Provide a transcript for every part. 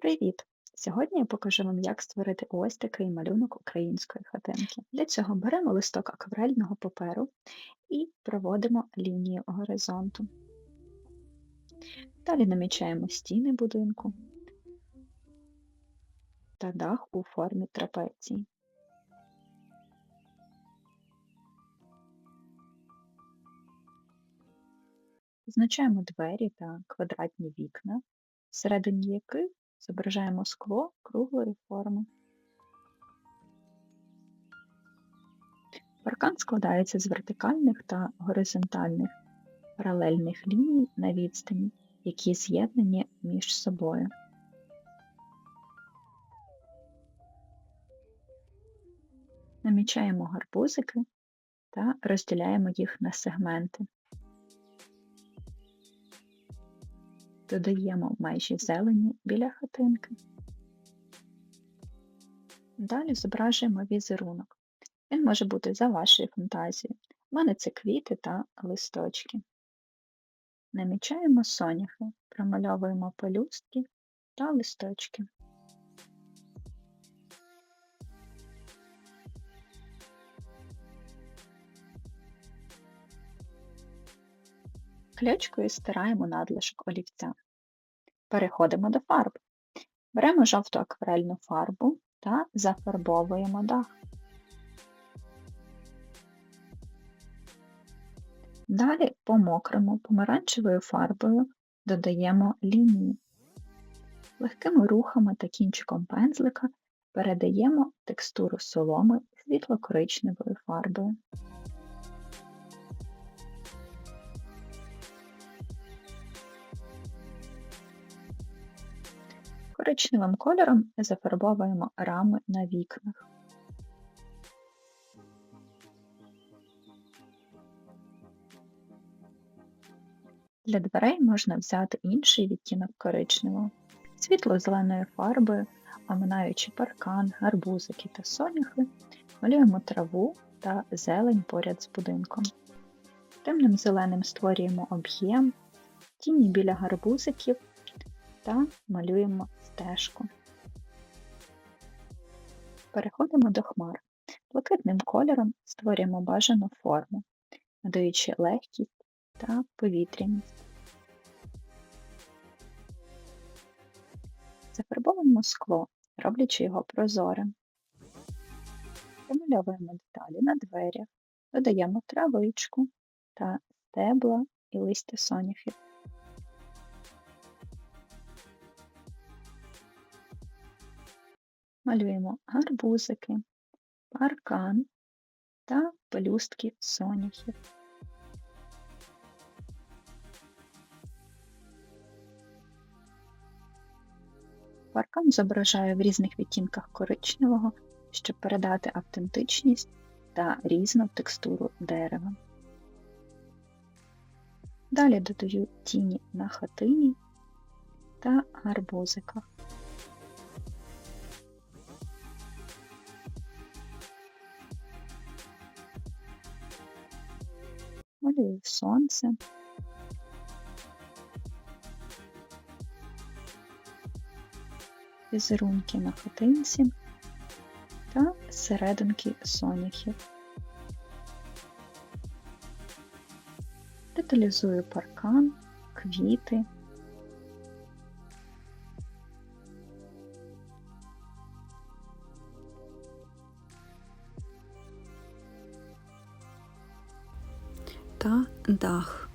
Привіт! Сьогодні я покажу вам, як створити ось такий малюнок української хатинки. Для цього беремо листок акварельного паперу і проводимо лінію горизонту. Далі намічаємо стіни будинку та дах у формі трапеції. Позначаємо двері та квадратні вікна, всередині яких зображаємо скло круглої форми. Паркан складається з вертикальних та горизонтальних паралельних ліній на відстані, які з'єднані між собою. Намічаємо гарбузики та розділяємо їх на сегменти. Додаємо межі зелені біля хатинки. Далі зображуємо візерунок. Він може бути за вашою фантазією. У мене це квіти та листочки. Намічаємо соняхи, промальовуємо пелюстки та листочки. Ключкою стираємо надлишок олівця. Переходимо до фарб. Беремо жовту акварельну фарбу та зафарбовуємо дах. Далі по мокрому помаранчевою фарбою додаємо лінії. Легкими рухами та кінчиком пензлика передаємо текстуру соломи світло-коричневою фарбою. Коричневим кольором зафарбовуємо рами на вікнах. Для дверей можна взяти інший відтінок коричневого, світло-зеленою фарбою, оминаючи паркан, гарбузики та соняхи, малюємо траву та зелень поряд з будинком. Темним зеленим створюємо об'єм, тіні біля гарбузиків та малюємо стежку. Переходимо до хмар. Блакитним кольором створюємо бажану форму, надаючи легкість та повітряність. Зафарбовуємо скло, роблячи його прозорим. Помальовуємо деталі на дверях, додаємо травичку та стебла і листя соняхів. Малюємо гарбузики, паркан та пелюстки соняхів. Паркан зображає в різних відтінках коричневого, щоб передати автентичність та різну текстуру дерева. Далі додаю тіні на хатині та гарбузиках. Малюю сонце. Візерунки на хатинці та серединки соняхів. Деталізую паркан, квіти. Та дах.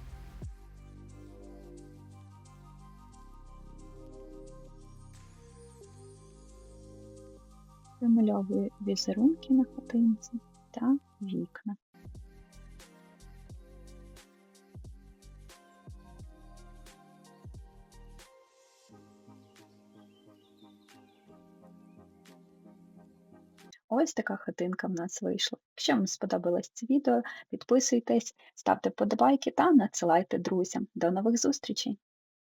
Вимальовую візерунки на хатинці та вікна. Ось така хатинка в нас вийшла. Якщо вам сподобалось це відео, підписуйтесь, ставте подобайки та надсилайте друзям. До нових зустрічей!